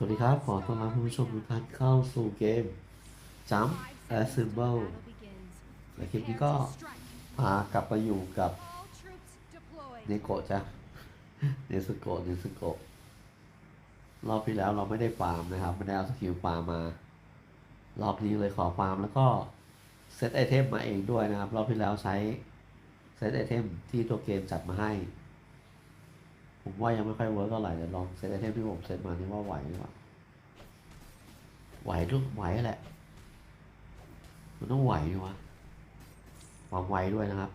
สวัสดีครับ ขอต้อนรับคุณผู้ชมทุกท่านเข้าสู่เกม Jump Assemble และคลิปนี้ก็พากลับมาอยู่กับเนโกะจ้ะเนสโกะเนสโกะรอบที่แล้วเราไม่ได้ฟาร์มนะครับ ไม่ได้เอาสกิลฟาร์มมา รอบนี้เลยขอฟาร์มแล้วก็เซตไอเทมมาเองด้วยนะครับ รอบที่แล้วใช้เซตไอเทมที่ตัวเกมจัดมาให้ ผมว่ายังไม่ค่อยเวิร์กเท่าไหร่เดี๋ยวลองเซตไอเทมที่ผมเซตมานี่ว่าไหวหรือเปล่าไหวทุกไหวแหละ มันต้องไหวดิวะความไวด้วยนะครับ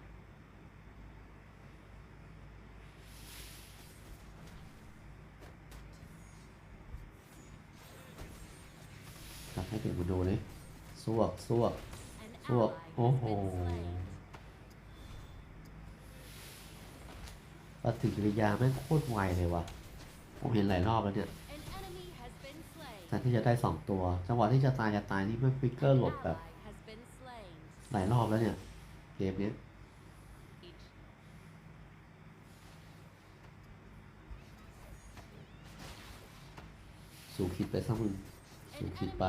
จับให้ถึงมาดูเลยสวกสวกสวกโอ้โห ปฏิกิริยาแม่งโคตรไวเลยว่ะผมเห็นหลายรอบแล้วเนี่ยแทนที่จะได้สองตัว จังหวะที่จะตายจะตายนี่มันฟิกเกอร์หลบแบบ หลายรอบแล้วเนี่ย เกมนี้สู่คิดไปซะมึงสู่คิดไป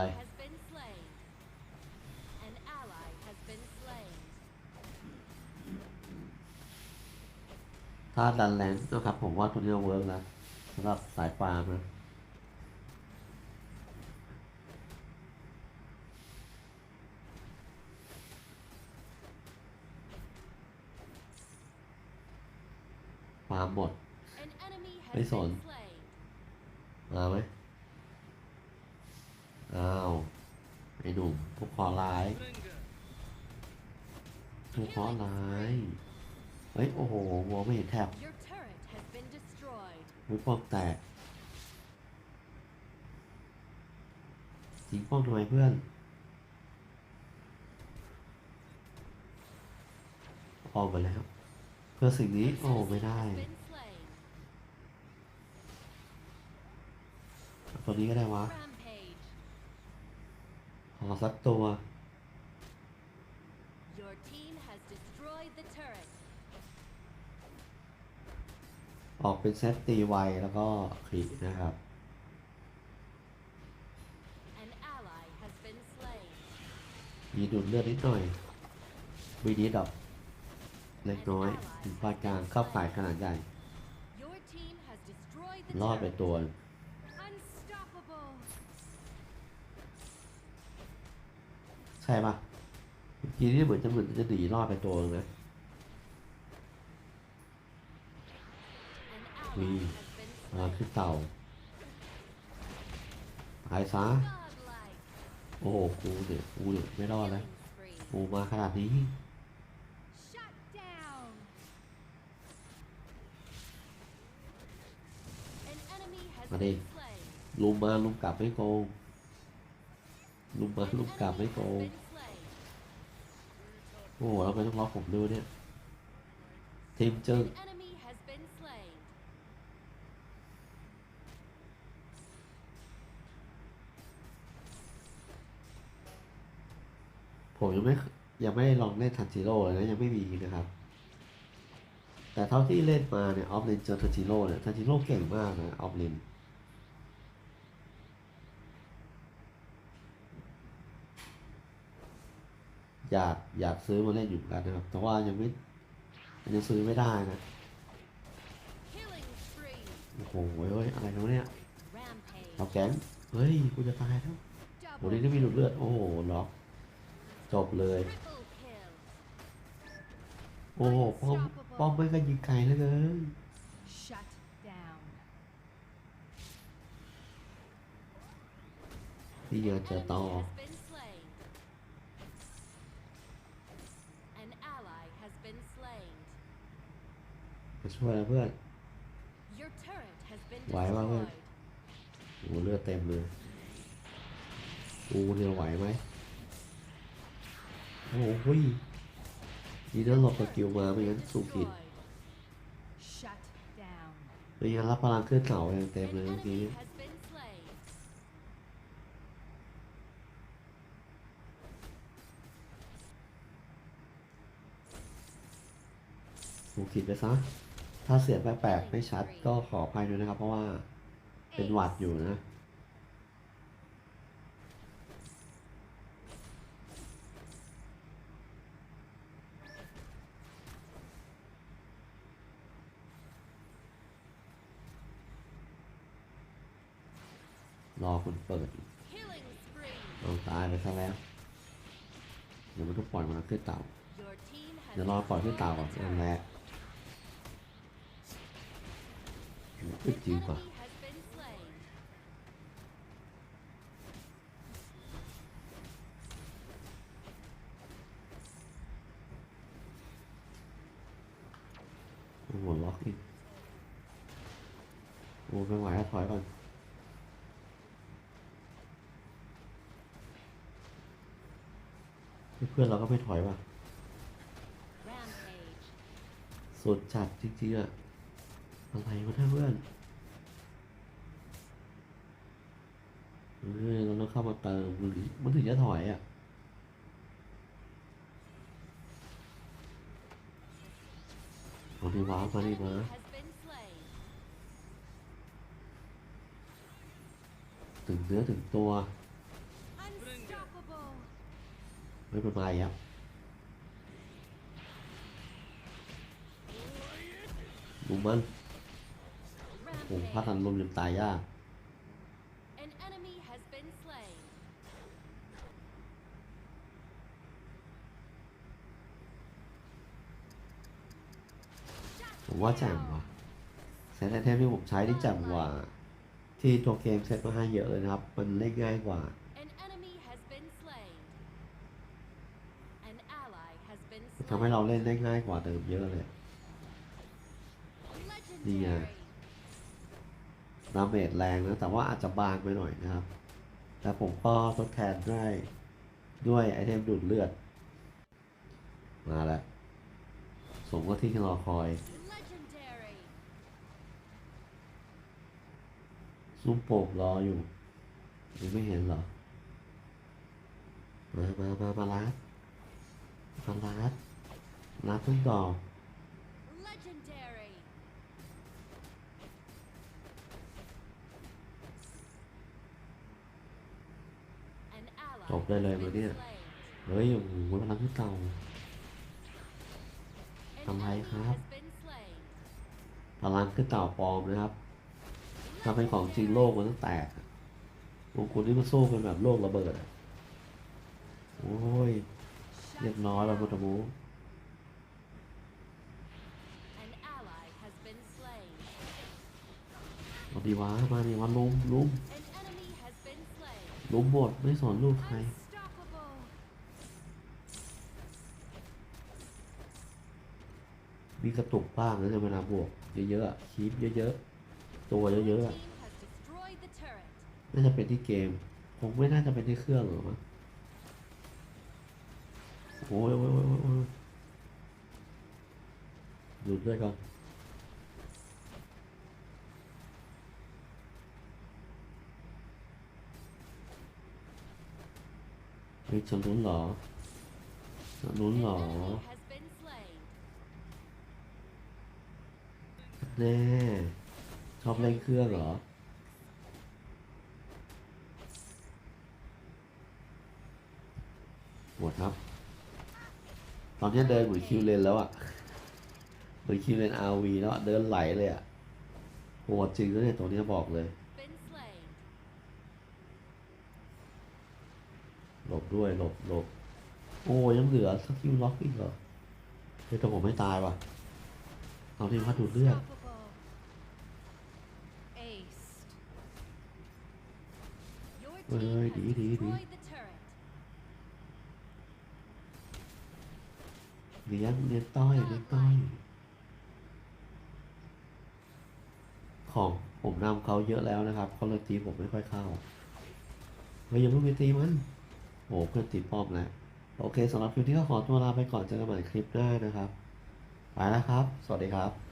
ถ้าดันแรงนะครับ ผมว่าตัวนี้เวิร์กแล้วสำหรับสายฟาร์มนะฟาร์มหมด ไม่สนมาไหมอ้าวไอ้หนุ่มพวกคอร้ายพวกคอร้าย เฮ้ย โอ้โหมองไม่เห็นแถบมุ้ป้องแตกยิงป้องทำไมเพื่อน ออกไปแล้ว เพื่อสิ่งนี้ โอ้ ไม่ได้ตัวนี้ก็ได้วะขอสักตัว ออกเป็นเซตตีไวแล้วก็ขีนะครับ An ally has been slain. มีดูดเลือดนิดหน่อยวีดีดอกเล็กน้อยถึงปานกลางเข้าข่ายขนาดใหญ่ Your team has destroyed the รอดไป turret. ตัว Unstoppable. ใช่ปะเมื่อกี้นี่เหมือนจะเหมือนจะหนีรอดไปตัวนึงนะ An ally Oui. has been มา slain. ขึ้นเต่าตายซะโอ้โหกูเนี่ยกูเนี่ยไม่รอดแล้วกูมาขนาดนี้ Shut down. An enemy has Mà đi. been slain. ลุมมาลุมกลับไม่โกงลุมมาลุมกลับไม่โกงโอ้โหแล้วไม่ต้องล็อกผมด้วยเนี่ยทีมจึง ผมยังไม่ยังไม่ลองเล่นทันจิโร่เลยนะยังไม่มีนะครับ แต่เท่าที่เล่นมาเนี่ยออฟเลนเจอทันจิโร่เนี่ยทันจิโร่เก่งมากนะออฟเลนอยากอยากซื้อมาเล่นอยู่เหมือนกันนะครับ แต่ว่ายังไม่ยังซื้อไม่ได้นะโอ้โหเฮ้ยอะไรแล้วะเนี่ยเราแกงเฮ้ยกูจะตายแล้วโห Double นี่มีหลุดเลือด โอ้โหล็อก จบเลย Triple kill. โอ้โหป้อมป้อมไม่ก็ยิงไกลเหลือเกิน Shut down. ที่เยอะเจอ Enemy ต่อ has been slain. An ally has been slain. มาช่วยนะเพื่อน Your turret has been Why, why, why? destroyed. โอ้โหเลือดเต็มเลยกูเนี่ยไหวไหม โอ้โหเฮ้ยดีนะหลบสกิลมาไม่งั้นสู้ผิดไม่งั้นรับพลังขึ้นเสาเต็มเลยเมื่อกี้ enemy has been slain. กูคิดไปซะ ถ้าเสียงแปลกๆไม่ชัดก็ขออภัยด้วยนะครับ เพราะว่าเป็นหวัดอยู่นะ รอคุณเปิด Killing spree. เอาตายไปซะแล้ว เดี๋ยวมันต้องปล่อยมันขึ้นเต่า Your team has เดี๋ยวรอปล่อยขึ้นเต่าก่อน destroyed นั่น the แหละ turret. ขึ้น An จริงกว่า enemy has been slain. โอ้โหล็อกอีกโอ้ไม่ไหวแล้วถอยก่อน เพื่อนเราก็ไม่ถอยว่ะสุดจัดจริงๆอะอะไรวะเนี่ยเพื่อนเออเราต้องเข้ามาเติมมันถึงมันถึงจะถอยอะเอาดีว้ามาดีมาถึงเนื้อถึงตัว ไม่เป็นไรครับดูมันโอ้พระทัน Rampage. ลมยังตายยาก An enemy has been slain. ผมว่าแจ่มว่ะเซตไอเทมที่ผมใช้นี่แจ่มกว่า ที่ตัวเกมเซตมาให้เยอะเลยนะครับ มันเล่นง่ายกว่า ทำให้เราเล่นได้ง่ายกว่าเดิมเยอะเลย Legendary. ดาเมจแรงนะ แต่ว่าอาจจะบางไปหน่อยนะครับ แต่ผมก็ทดแทนได้ด้วยไอเทมดูดเลือด มาแล้ว สมก็ที่รอคอยซุ่มโปบรออยู่ยังไม่เห็นเหรอ มา มา มา มาลัดมาลัด ลัดทุกดอก Legendary. An ally จบได้เลย has มา been เนี่ย slain. เฮ้ยโอ้โหพลังขึ้นเต่า An ทำไม enemy ครับ has been slain. พลังขึ้นเต่าปลอมนะครับถ้าเป็นของจริงโลกมันต้องแตกอะบางคนที่มาสู้กันแบบโลกระเบิดอะโอ้ยเรียบร้อยแล้วพุทธบู ดีวะมาดีวะลุมลุมลุมหมดไม่สอนลูกใครมีกระตุกบ้างนะในเวลาบวกเยอะๆคีบเยอะๆ ตัวเยอะๆ น่าจะเป็นที่เกม คงไม่น่าจะเป็นที่เครื่องหรอกมั้งโอ้ยโอ้ยโอ้ยโอ้ยโอ้ยหยุดด้วยก่อน ฮ้ยฉันลุ้นเหรอฉันลุ้น An เหรอ enemy has been slain. แน่ชอบเล่นเครื่องเหรอหมดครับ ตอนนี้เดินเหมือนคิวเลนแล้วอะเหมือนคิวเลนอาวีแล้วอะเดินไหลเลยอะโหดจริงนะเนี่ยตัวนี้บอกเลย Been slain. หลบ ด้วยหลบหลบโอ้ยังเหลือสกิลล็อกอีกเหรอเฮ้ยแต่ผมไม่ตายว่ะ เอาที่พัดดูดเลือด Unstoppable. Aced. Your Ôi, team ôi, has đi, đi, đi. destroyed the turret. เลี้ยงเลี้ยงต้อยเลี้ยงต้อย ของผมนำเขาเยอะแล้วนะครับเขาเลยตีผมไม่ค่อยเข้าเฮ้ยยังไม่ไปตีมัน โอ้เพื่อนตีป้อมแล้ว โอเคสำหรับคลิปนี้ก็ขอตัวลาไปก่อนเจอกันใหม่คลิปหน้านะครับ ไปแล้วครับ สวัสดีครับ